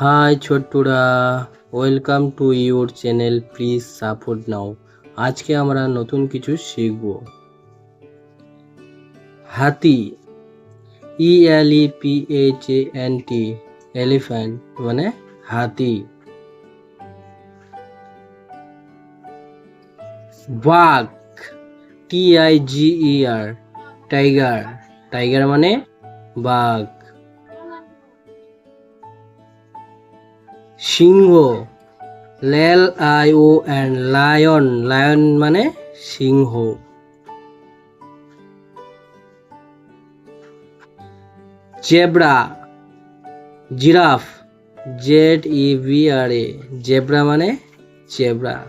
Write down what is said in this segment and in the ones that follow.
High ছোট্টুরা। Welcome to your channel please support now আজকে আমরা নতুন কিছু শিখব। হাতি। E L P H A N T elephant মানে হাতি। বাঘ। T I G E R tiger tiger মানে বাঘ। সিংহ। L, I, O and lion. Lion মানে সিংহ। Zebra. Giraffe. Z E V R A zebra মানে জেব্রা।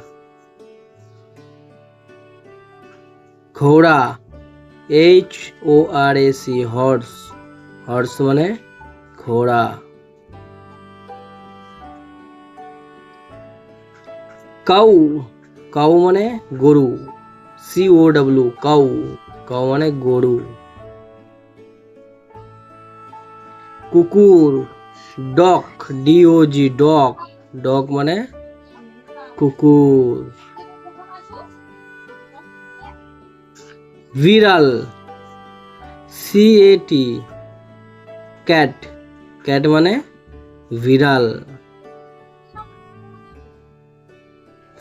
ঘোড়া। H O R A C horse. Horse মানে ঘোড়া। কাউ কাউ মানে গরু C O W cow cow মানে গরু। কুকুর, dog D O G dog dog মানে কুকুর। বিড়াল C A T cat cat মানে বিড়াল।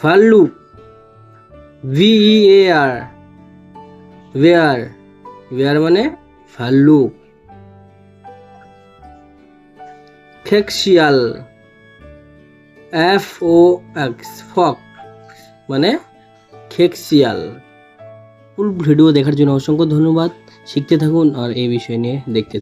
ভাল্লুক ভিই এ আর বেয়ার বেয়ার মানে ভাল্লুক ফেক্সিয়াল এফ ও এক্স ফক মানে খেকসিয়াল ফুল ভিডিও দেখার জন্য অসংখ্য ধন্যবাদ। শিখতে থাকুন আর এই বিষয় নিয়ে দেখতে